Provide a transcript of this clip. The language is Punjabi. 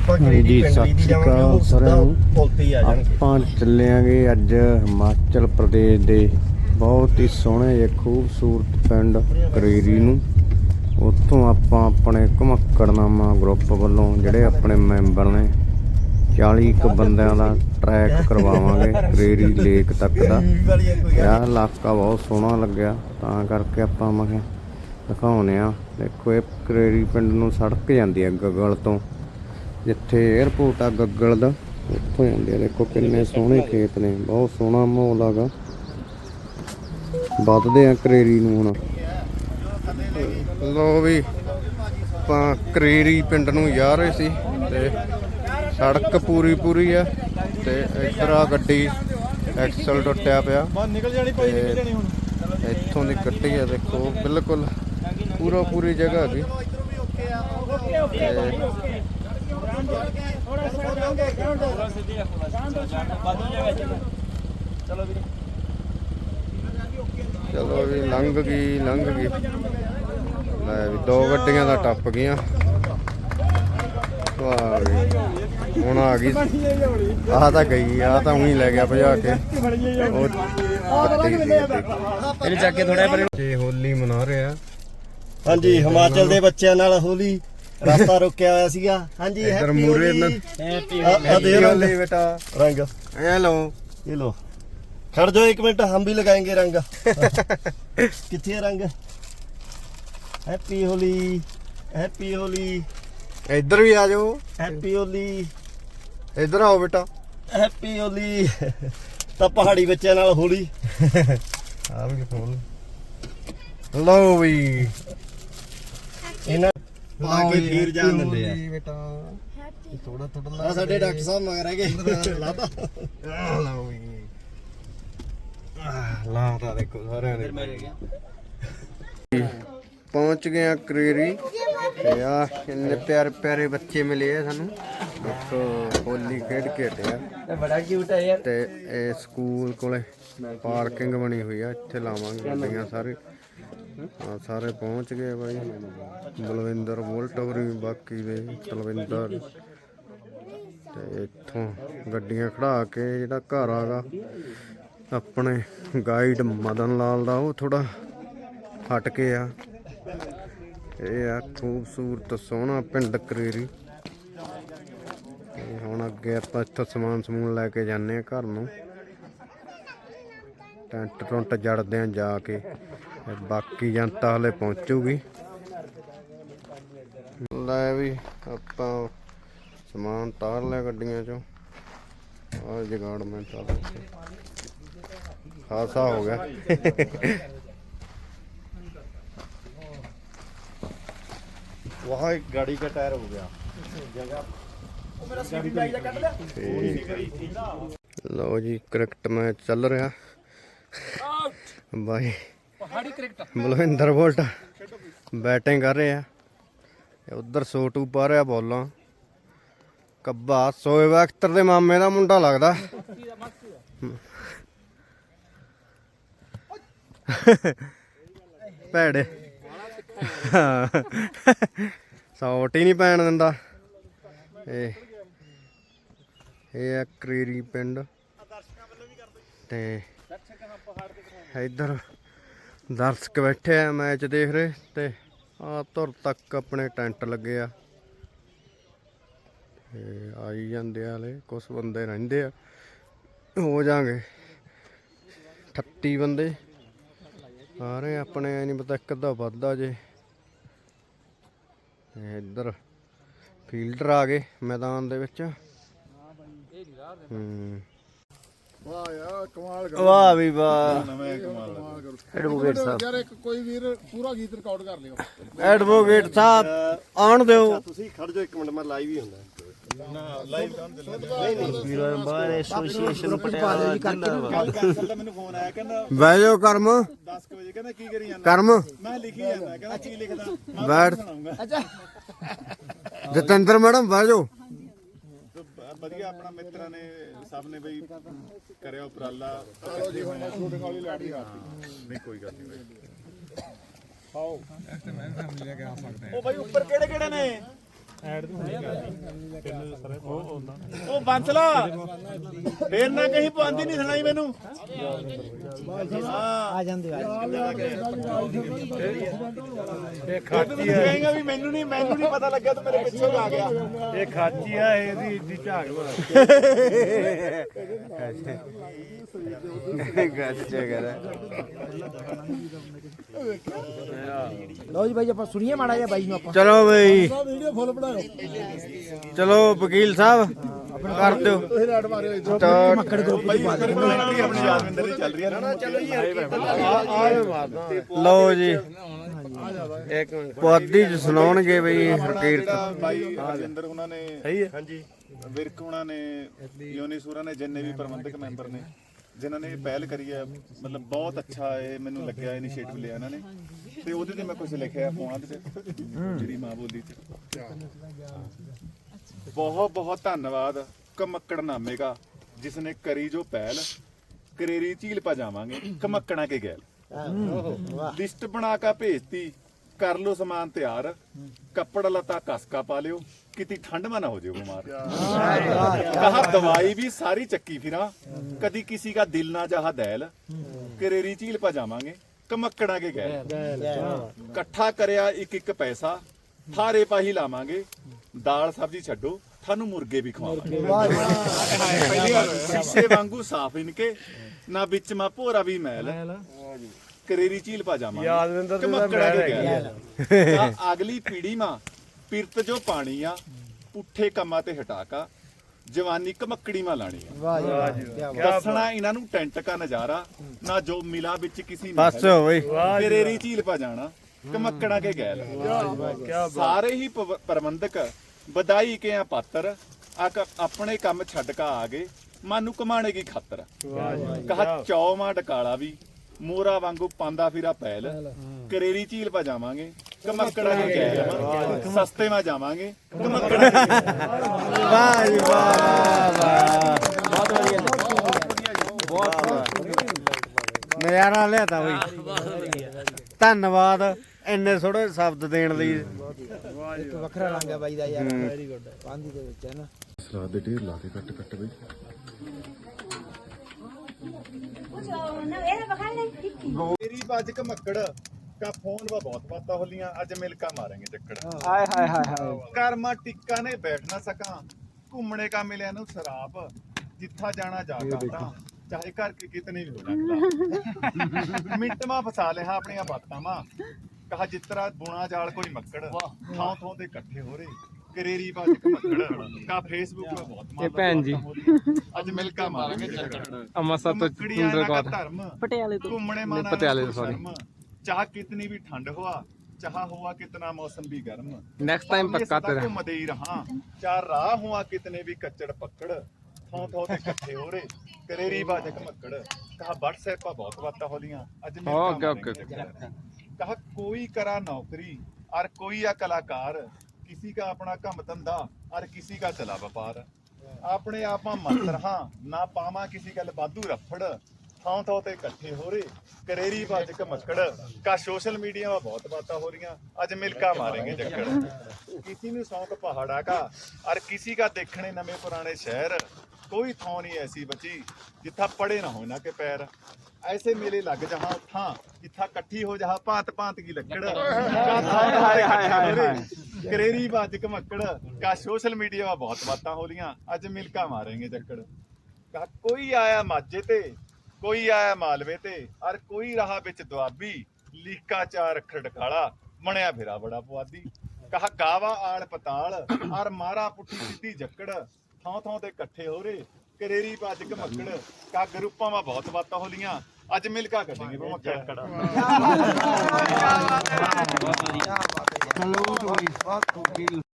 ਆਪਾਂ ਪਿੰਡ ਸਤਿ ਸ਼੍ਰੀ ਅਕਾਲ ਸਾਰਿਆਂ ਨੂੰ। ਤੇ ਆਪਾਂ ਚੱਲਿਆਂਗੇ ਅੱਜ ਹਿਮਾਚਲ ਪ੍ਰਦੇਸ਼ ਦੇ ਬਹੁਤ ਹੀ ਸੋਹਣੇ ਜਿਹੇ ਖੂਬਸੂਰਤ ਪਿੰਡ ਕਰੇਰੀ ਨੂੰ। ਉੱਥੋਂ ਆਪਾਂ ਆਪਣੇ ਘਮੱਕੜਨਾਮਾ ਗਰੁੱਪ ਵੱਲੋਂ ਜਿਹੜੇ ਆਪਣੇ ਮੈਂਬਰ ਨੇ 40 ਕੁ ਬੰਦਿਆਂ ਦਾ ਟਰੈਕ ਕਰਵਾਵਾਂਗੇ ਕਰੇਰੀ ਲੇਕ ਤੱਕ ਦਾ। ਯਾਰ ਇਲਾਕਾ ਬਹੁਤ ਸੋਹਣਾ ਲੱਗਿਆ ਤਾਂ ਕਰਕੇ ਆਪਾਂ ਮੈਂ ਦਿਖਾਉਨੇ ਆ ਦੇਖੋ ਇਹ ਕਰੇਰੀ ਪਿੰਡ ਨੂੰ ਸੜਕ ਜਾਂਦੀ ਹੈ ਗਗਲ ਤੋਂ। ਜਿੱਥੇ 에ਅਰਪੋਰਟ ਆ ਗੱਗਲ ਦਾ ਉੱਥੋਂ ਜਾਂਦੇ ਆ। ਦੇਖੋ ਕਿੰਨੇ ਸੋਹਣੇ ਖੇਤ ਨੇ ਬਹੁਤ ਸੋਹਣਾ ਮਾਹੌਲ ਹੈਗਾ। ਵੱਧਦੇ ਆ ਕਰੇਰੀ ਨੂੰ ਹੁਣ। ਲੋ ਵੀ ਆਪਾਂ ਕਰੇਰੀ ਪਿੰਡ ਨੂੰ ਜਾ ਰਹੇ ਸੀ ਤੇ ਸੜਕ ਪੂਰੀ ਪੂਰੀ ਆ ਤੇ ਇੱਧਰ ਆ ਗੱਡੀ ਐਕਸਲ ਟੁੱਟਿਆ ਪਿਆ। ਬਸ ਨਿਕਲ ਜਾਣੀ ਕੋਈ ਨਿਕਲ ਜਾਣੀ ਹੁਣ। ਇੱਥੋਂ ਦੀ ਕੱਟੀ ਆ ਦੇਖੋ ਬਿਲਕੁਲ ਪੂਰਾ ਪੂਰੀ ਜਗ੍ਹਾ ਹੈਗੀ। ਚਲੋ ਵੀ ਲੰਘ ਗਈ ਲੰਘ ਗਈ। ਲੈ ਵੀ ਦੋ ਗੱਡੀਆਂ ਦਾ ਟੱਪ ਗਈਆਂ। ਵਾਹ ਵੀ ਹੁਣ ਆ ਗਈ। ਆਹ ਤਾਂ ਗਈ ਆ ਤਾਂ ਉਹੀ ਲੈ ਗਿਆ ਭਜਾ ਕੇ। ਇਹਨੂੰ ਚੱਕ ਕੇ ਥੋੜਾ ਜਿਹਾ ਤੇ ਹੋਲੀ ਮਨਾ ਰਹੇ। ਆ ਹਾਂਜੀ ਹਿਮਾਚਲ ਦੇ ਬੱਚਿਆਂ ਨਾਲ ਹੋਲੀ। ਰਸਤਾ ਰੁਕਿਆ ਹੋਇਆ ਸੀਗਾ। ਹਾਂਜੀ ਇੱਧਰ ਮੂਰੇ ਆ ਦੇ ਰੰਗ ਲੈ ਬੇਟਾ। ਰੰਗ। ਐ ਲਓ। ਇਹ ਲੋ ਖੜ ਜਾਓ ਇੱਕ ਮਿੰਟ ਹਮ ਵੀ ਲਗਾਏਂਗੇ ਰੰਗ। ਕਿੱਥੇ ਹੈ ਰੰਗ? Happy Holi happy Holi. ਇੱਧਰ ਵੀ ਆ ਜਾਓ। ਹੈਪੀ ਹੋਲੀ। ਇੱਧਰ ਆਓ ਬੇਟਾ। ਹੈਪੀ ਹੋਲੀ। ਤਾਂ ਪਹਾੜੀ ਬੱਚਿਆਂ ਨਾਲ ਹੋਲੀ। ਆ ਵੀ ਖੋਲ। ਲਓ ਵੀ। ਇਹਨਾਂ ਪਾ ਕੇ ਫੇਰ ਜਾਣ ਦਿੰਦੇ ਆ। ਬੇਟਾ? ਥੋੜਾ ਥੋੜਾ ਆ ਸਾਡੇ ਡਾਕਟਰ ਸਾਹਿਬ ਮਗਰ ਹੈਗੇ ਲਾਤਾ ਲਓ ਵੀ ਆਹ, ਲਾ ਤਾਂ ਦੇਖੋ ਸਾਰਿਆਂ ਨੇ ਪਹੁੰਚ ਗਏ ਆ ਕਰੇਰੀ। ਤੇ ਆ ਕਿੰਨੇ ਪਿਆਰੇ ਪਿਆਰੇ ਬੱਚੇ ਮਿਲੇ ਆ ਸਾਨੂੰ। ਦੇਖੋ ਹੋਲੀ ਖੇਡ ਕੇ ਹਟਿਆ ਬੜਾ ਕਿਊਟ ਹੈ ਯਾਰ। ਤੇ ਇਹ ਸਕੂਲ ਕੋਲੇ ਪਾਰਕਿੰਗ ਬਣੀ ਹੋਈ ਆ। ਇੱਥੇ ਲਾਵਾਂਗੇ ਗੱਡੀਆਂ ਸਾਰੇ। ਆ ਸਾਰੇ ਪਹੁੰਚ ਗਏ ਬਾਈ। ਬਲਵਿੰਦਰ ਵੋਲਟਵਰੀ ਬਾਕੀ ਦੇ ਤਲਵਿੰਦਰ ਤੇ ਇੱਥੋਂ ਗੱਡੀਆਂ ਖੜਾ ਕੇ ਜਿਹੜਾ ਘਰ ਆਗਾ, ਆਪਣੇ ਗਾਈਡ ਮਦਨ ਲਾਲ ਦਾ, ਉਹ ਥੋੜਾ ਹਟ ਕੇ ਆ। ਇਹ ਆ ਖੂਬਸੂਰਤ ਸੋਹਣਾ ਪਿੰਡ ਕਰੇਰੀ। ਤੇ ਹੁਣ ਅੱਗੇ ਆਪਾਂ ਇੱਥੋਂ ਸਮਾਨ ਸਮੂਨ ਲੈ ਕੇ ਜਾਂਦੇ ਆ ਘਰ ਨੂੰ। ਟੈਂਟ ਟੁੰਟ ਜੜਦੇ ਆ ਜਾ ਕੇ। ਬਾਕੀ ਜਨਤਾ ਹਲੇ ਪਹੁੰਚੂਗੀ ਲੈ ਵੀ ਆਪਾਂ ਸਮਾਨ ਤਾਰ ਲਿਆ ਗੱਡੀਆਂ ਚੋਂ ਆ ਜਗਾੜ ਮੈਂ ਚੱਲ ਖਾਸਾ ਹੋ ਗਿਆ वहाँ एक गाड़ी का टायर हो गया ਲਓ ਜੀ ਕ੍ਰਿਕਟ ਮੈਚ ਚੱਲ ਰਿਹਾ ਬਾਈ ਬਲਵਿੰਦਰ ਬੋਲਟ ਬੈਟਿੰਗ ਕਰ ਰਹੇ। ਆ ਉਧਰ ਸੋਟੂ ਪਾ ਰਿਹਾ ਬੋਲਾਂ। ਕੱਬਾ ਸੋਏਬ ਅਖਤਰ ਦੇ ਮਾਮੇ ਦਾ ਮੁੰਡਾ ਲੱਗਦਾ। ਭੈੜੇ। ਸੌਟ ਹੀ ਨਹੀਂ ਪੈਣ ਦਿੰਦਾ। ਇਹ ਇਹ ਆ ਕਰੀਰੀ ਪਿੰਡ। ਤੇ ਇੱਧਰ ਦਰਸ਼ਕ ਬੈਠੇ ਆ ਮੈਚ ਦੇਖ ਰਹੇ ਤੇ ਆ ਧੁਰ ਤੱਕ ਆਪਣੇ ਟੈਂਟ ਲੱਗੇ ਆ। ਤੇ ਆਈ ਜਾਂਦੇ ਆਲੇ ਹਲੇ ਕੁਝ ਬੰਦੇ ਰਹਿੰਦੇ ਆ। ਹੋ ਜਾਣਗੇ 38 ਬੰਦੇ। ਆ ਰਹੇ ਆਪਣੇ, ਐ ਨਹੀਂ ਪਤਾ ਇੱਕ ਅੱਧਾ ਵੱਧਦਾ ਜੇ। ਇੱਧਰ ਫੀਲਡਰ ਆ ਗਏ ਮੈਦਾਨ ਦੇ ਵਿੱਚ। ਹੂੰ। ਵਾਹ ਯਾਰ ਕਮਾਲ ਕਰ ਵਾਹ ਵੀ ਵਾਹ। ਨਵੇਂ ਕਮਾਲ ਐਡਵੋਕੇਟ ਸਾਹਿਬ। ਯਾਰ ਇੱਕ ਕੋਈ ਵੀਰ ਪੂਰਾ ਗੀਤ ਰਿਕਾਰਡ ਕਰ ਲਿਓ। ਐਡਵੋਕੇਟ ਸਾਹਿਬ ਆਉਣ ਦਿਓ। ਤੁਸੀਂ ਖੜ ਜਾਓ ਇੱਕ ਮਿੰਟ ਮੈਂ ਲਾਈਵ ਹੀ ਹੁੰਦਾ। ਬਾਰ ਐਸੋਸੀਏਸ਼ਨ ਪਟਿਆਲਾ ਜਿੰਦਾਬਾਦ ਮੈਨੂੰ ਫੋਨ ਆਇਆ ਕਹਿੰਦਾ ਬਹਿ ਜਾਓ ਕਰਮ। 10 ਵਜੇ ਕਹਿੰਦਾ ਕੀ ਕਰੀ ਜਾਂਦਾ? ਕਰਮ। ਮੈਂ ਲਿਖੀ ਜਾਂਦਾ ਕਹਿੰਦਾ ਕੀ ਲਿਖਦਾ? ਬੈਠ। ਜਤਿੰਦਰ ਮੈਡਮ ਬਹਿ ਜਾਓ। ਵਧੀਆ ਆਪਣਾ ਮਿੱਤਰਾਂ ਨੇ ਸਭ ਨੇ ਬਈ ਕਰਿਆ ਉਪਰਾਲਾ। ਇਕੱਠੇ ਹੋਏ ਆ। ਨਹੀਂ ਕੋਈ ਗੱਲ ਨਹੀਂ ਬਈ। ਉਹ ਬਾਈ ਉੱਪਰ ਕਿਹੜੇ ਕਿਹੜੇ ਨੇ? ਐਡ ਉਹ ਬੰਸਲਾ। ਫੇਰ ਨਾ ਕਹੀਂ ਪਾਉਂਦੀ ਨਹੀਂ ਸੁਣਾਈ ਮੈਨੂੰ। ਆ ਜਾਂਦੇ ਆ। ਇਹ ਖਾਤੀ ਹੈ ਕਹੇਗਾ ਵੀ ਮੈਨੂੰ ਨਹੀਂ ਮੈਨੂੰ ਨਹੀਂ ਪਤਾ ਲੱਗਿਆ ਤੂੰ ਮੇਰੇ ਪਿੱਛੇ ਆ ਗਿਆ। ਇਹ ਖਾਚੀ ਆ ਇਹਦੀ ਇੱਡੀ ਝਾਗ ਬਣਾ ਲਓ ਜੀ ਬਾਈ ਆਪਾਂ ਸੁਣੀਏ ਮਾੜਾ ਜਿਹਾ ਬਾਈ ਨੂੰ ਆਪਾਂ। ਚਲੋ ਬਈ। ਵੀਡੀਓ ਫੁੱਲ ਬਣਾਓ। ਚਲੋ ਵਕੀਲ ਸਾਹਿਬ। ਕਰ ਦਿਓ। ਸਟਾਰਟ ਮੱਕੜ ਗਰੁੱਪ ਦੀ ਬਾਤ ਆਪਣੀ ਯਾਦਵਿੰਦਰ ਦੀ ਚੱਲ ਰਹੀ ਹੈ ਨਾ। ਚਲੋ ਲਓ ਜੀ। ਪੁਆਧੀ ਚ ਸੁਣਾਉਣਗੇ ਬਈ ਹਰਕੀਰਤ ਬਾਈ ਰਾਜਿੰਦਰ ਉਹਨਾਂ ਨੇ ਸਹੀ ਹੈ। ਹਾਂਜੀ ਵਿਰਕ ਉਹਨਾਂ ਨੇ ਯੂਨੀਸੂਰਾ ਨੇ ਜਿੰਨੇ ਵੀ ਪ੍ਰਬੰਧਕ ਮੈਂਬਰ ਨੇ ਜਿਨ੍ਹਾਂ ਨੇ ਪਹਿਲ ਕਰੀ ਹੈ ਮਤਲਬ ਬਹੁਤ ਅੱਛਾ ਇਹ ਮੈਨੂੰ ਲੱਗਿਆ ਇਨੀਸ਼ੀਏਟਿਵ ਲਿਆ ਇਹਨਾਂ ਨੇ। ਤੇ ਉਹਦੇ ਤੇ ਮੈਂ ਕੁਝ ਲਿਖਿਆ ਫੋਨਾਂ ਤੇ। ਜਿਹੜੀ ਮਾਂ ਬੋਲੀ ਚ। ਬਹੁਤ ਬਹੁਤ ਧੰਨਵਾਦ ਕਮੱਕੜ ਨਾਮੇ ਦਾ ਜਿਸ ਨੇ ਕਰੀ ਜੋ ਪਹਿਲ ਕਰੇਰੀ ਝੀਲ ਪਾ ਜਾਵਾਂਗੇ ਕਮੱਕੜਾਂ ਕੇ ਗੈਲ। ਲਿਸਟ ਬਣਾ ਕੇ ਭੇਜਤੀ ਕਰ ਲੋ ਸਮਾਨ ਤਿਆਰ ਕੱਪੜਾ ਲਤਾ ਕਸਕਾ ਪਾ ਲਿਓ ਕਿਤੇ ਠੰਡ ਮਾ ਨਾ ਹੋ ਜਿਓ ਬਿਮਾਰ। ਕਹਾ ਦਵਾਈ ਵੀ ਸਾਰੀ ਚੱਕੀ ਫਿਰਾਂ ਕਦੀ ਕਿਸੇ ਦਾ ਦਿਲ ਨਾ ਜਹਾ ਦੈਲ ਕਰੇਰੀ ਝੀਲ ਪਾ ਜਾਵਾਂਗੇ ਕਮੱਕੜਾਂ ਕੇ ਗਏ ਇਕੱਠਾ ਕਰਿਆ ਇੱਕ ਇੱਕ ਪੈਸਾ ਥਾਰੇ ਪਾਹੀ ਲਾਵਾਂਗੇ ਦਾਲ ਸਬਜ਼ੀ ਛੱਡੋ ਤੁਹਾਨੂੰ ਮੁਰਗੇ ਵੀ ਖਵਾਵਾਂਗੇ। ਸ਼ੀਸ਼ੇ ਵਾਂਗੂ ਸਾਫ਼ ਇਨਕੇ ਨਾ ਵਿੱਚ ਮਾ ਭੋਰਾ ਵੀ ਮੈਲ। ਕਰੇਰੀ ਝੀਲ ਪਾ ਜਾਵਾਂਗੇ। ਯਾਦਵਿੰਦਰ ਦੀ ਮੈਂ ਗਿਆ। ਅਗਲੀ ਪੀੜੀ ਮਾ ਪਿਰਤ ਜੋ ਪਾਣੀ ਆ ਪੁੱਠੇ ਕੰਮਾਂ ਤੇ ਹਟਾਕਾ ਜਵਾਨੀ ਕਮੱਕੜੀ ਮਾ ਲਾਣੀ ਆ। ਵਾਹ ਜੀ ਵਾਹ ਕੀ ਬਾਤ। ਦੱਸਣਾ ਇਹਨਾਂ ਨੂੰ ਟੈਂਟ ਕਾ ਨਜ਼ਾਰਾ ਨਾ ਜੋ ਮਿਲਾ ਵਿੱਚ ਕਿਸੇ ਬਸ ਬਈ। ਕਰੇਰੀ ਝੀਲ ਪਾ ਜਾਣਾ। ਕਮੱਕੜਾ ਕੇ ਗੈਲ ਸਾਰੇ ਹੀ ਪਵ- ਪ੍ਰਬੰਧਕ ਵਧਾਈ ਕੇ ਆ ਪਾਤਰ ਆਪਣੇ ਕੰਮ ਛੱਡ ਕਾ ਆ ਗਏ ਮਾਨੂੰ ਕਮਾਣੇ ਕੀ ਖਾਤਰ। ਕਹਾ ਚੌਮਾ ਡਕਾਲਾ ਵੀ ਮੋਰਾ ਵਾਂਗੂ ਪਾਂਦਾ ਫਿਰਾ ਪੈਲ ਕਰੇਰੀ ਝੀਲ ਪਾ ਜਾਵਾਂਗੇ ਕਮੱਕੜਾ ਕੇ ਗੈਲ ਸਸਤੇ ਮਾ ਜਾਵਾਂਗੇ ਕਮੱਕੜਾ ਕੇ ਗੈਲ। ਵਾਹ ਜੀ ਵਾਹ ਵਾਹ ਨਜ਼ਾਰਾ ਲਿਆਤਾ ਬਈ। ਧੰਨਵਾਦ। ਇੰਨੇ ਥੋੜੇ ਸ਼ਬਦ ਦੇਣ ਲਈ। ਇੱਕ ਵੱਖਰਾ ਰੰਗ ਹੈ ਬਾਈ ਦਾ ਯਾਰ ਵੈਰੀ ਗੁੱਡ ਪਾਂਦੀ ਦੇ ਵਿੱਚ ਹੈ ਨਾ। ਸਲਾਦ ਦੇ ਢੇਰ ਲਾ ਕੇ ਕੱਟ ਕੱਟ ਬਈ। ਮੇਰੀ ਬਾਜ ਕਮੱਕੜ ਕਾ ਫੋਨ ਵਾ ਬਹੁਤ ਬਾਤਾਂ ਹੋਲੀਆਂ ਅੱਜ ਮਿਲਕਾ ਮਾਰਾਂਗੇ ਚੱਕੜ। ਹਾਏ ਹਾਏ ਹਾਏ ਹਾਏ। ਕਰਮਾ ਟਿੱਕਾ ਨੇ ਬੈਠ ਨਾ ਸਕਾਂ। ਘੁੰਮਣੇ ਕਾ ਮਿਲਿਆ ਨੂੰ ਸ਼ਰਾਬ ਜਿੱਥਾ ਜਾਣਾ ਜਾ ਕਰਤਾ ਚਾਹੇ ਘਰ ਕੀ ਕਿਤਨੇ ਵੀ ਹੋਣਾ ਮਿੰਟ ਮਾ ਫਸਾ ਲਿਆ ਆਪਣੀਆਂ ਬਾਤਾਂ ਮਾ ਕਹਾ ਜਿਤਰਾ ਬੁਣਾ ਜਾਲ ਕੋਈ ਮੱਕੜ ਥਾਂ ਥਾਂ ਦੇ ਇਕੱਠੇ ਹੋ ਰਹੇ। ਕਰੇਰੀ ਬਾਜ ਮੱਕੜ ਕਾ ਫੇਸਬੁੱਕ ਮੈਂ ਬਹੁਤ ਮਾਰਦਾ ਇਹ ਭੈਣ ਜੀ। ਅੱਜ ਮਿਲ ਕੇ ਮਾਰਾਂਗੇ ਚੱਕੜ ਅਮਸਾ ਤੋਂ ਮੱਕੜੀਆਂ ਨਾ ਪਟਿਆਲੇ ਤੋਂ। ਘੁੰਮਣੇ ਮਾਨਾ ਪਟਿਆਲੇ ਤੋਂ, ਕੋਈ ਚਾਹ ਕਿਤਨੀ ਵੀ ਠੰਡ ਹੋਆ ਚਾਹ ਹੋਆ ਕਿਤਨਾ ਮੌਸਮ ਵੀ ਗਰਮ। ਨੈਕਸਟ ਟਾਈਮ ਪੱਕਾ ਤੇਰਾ। ਘੁੰਮਦੇ ਹੀ ਰਹਾ। ਚਾਰ ਰਾਹ ਹੋਆ ਕਿਤਨੇ ਵੀ ਕੱਚੜ ਪੱਕੜ ਥਾਂ ਥਾਂ ਤੇ ਇਕੱਠੇ ਹੋ ਰਹੇ। ਕਰੇਰੀ ਬਾਜ ਮੱਕੜ। ਕਹਾ WhatsApp ਬਹੁਤ ਵਾਤਾ ਹੋਲੀਆਂ ਅੱਜ ਮੇਰੇ ਓਕੇ, ਓਕੇ, ਕਹਾ ਕੋਈ ਕਰਾ ਨੌਕਰੀ और कोई या कलाकार किसी का अपना कम धंधा और किसी का चला व्यापार ਆਪਣੇ ਆਪਾਂ ਮੰਤਰ ਹਾਂ ਨਾ ਪਾਵਾਂ ਕਿਸੇ ਗੱਲ ਬਾਦੂ ਰਫੜ ਥਾਂ ਥਾਂ ਤੇ ਇਕੱਠੇ ਹੋ ਰਹੇ ਕਰੇਰੀ ਭੱਜ ਕੇ ਮੱਕੜ ਕਾ ਸੋਸ਼ਲ ਮੀਡੀਆ 'ਤੇ ਬਹੁਤ ਬਾਤਾਂ ਹੋ ਰਹੀਆਂ ਅੱਜ ਮਿਲਕਾ ਮਾਰਾਂਗੇ ਜੱਕੜ ਕਿਸੇ ਨੂੰ ਸ਼ੌਂਕ ਪਹਾੜਾ ਕਾ ਔਰ ਕਿਸੇ ਕਾ ਦੇਖਣੇ ਨਵੇਂ ਪੁਰਾਣੇ ਸ਼ਹਿਰ। ਕੋਈ ਥਾਂ ਨਹੀਂ ਐਸੀ ਬਚੀ ਜਿੱਥਾ ਪੜੇ ਨਾ ਹੋਣਾ ਕੇ ਪੈਰ। ऐसे मेले लग जहाँ उठा जिथा इकट्ठी हो जहाँ भांत भांत की लकड़ का थां थां ते इकट्ठे हो रहे। करेरी बाज कमक्कड़ का सोशल मीडिया में बहुत बातें हो रही अज मिलका मारेंगे चक्कड़ का कोई आया माझे ते कोई आया मालवे ते और कोई रहा बिच दुआबी लीका चार अखर डकाला ਬਣਿਆ ਫਿਰਾ ਬੜਾ ਪੁਆਦੀ ਕਹਾ ਕਾਵਾ ਆਲ ਪਤਾਲ ਔਰ ਮਾਰਾ ਪੁੱਠੀ ਸਿੱਧੀ ਜੱਕੜ ਥਾਂ ਥਾਂ ਤੇ ਇਕੱਠੇ ਹੋ ਰਹੇ ਕਰੇਰੀ ਬਾਜ ਕਮੱਕੜ ਕਾ ਗਰੁੱਪਾਂ ਮਾ ਬਹੁਤ ਬਾਤਾਂ ਹੋਲੀਆਂ ਅੱਜ ਮਿਲ ਕਾ ਕੱਢेंगे ਵਧੀਆ ਬਹੁਤ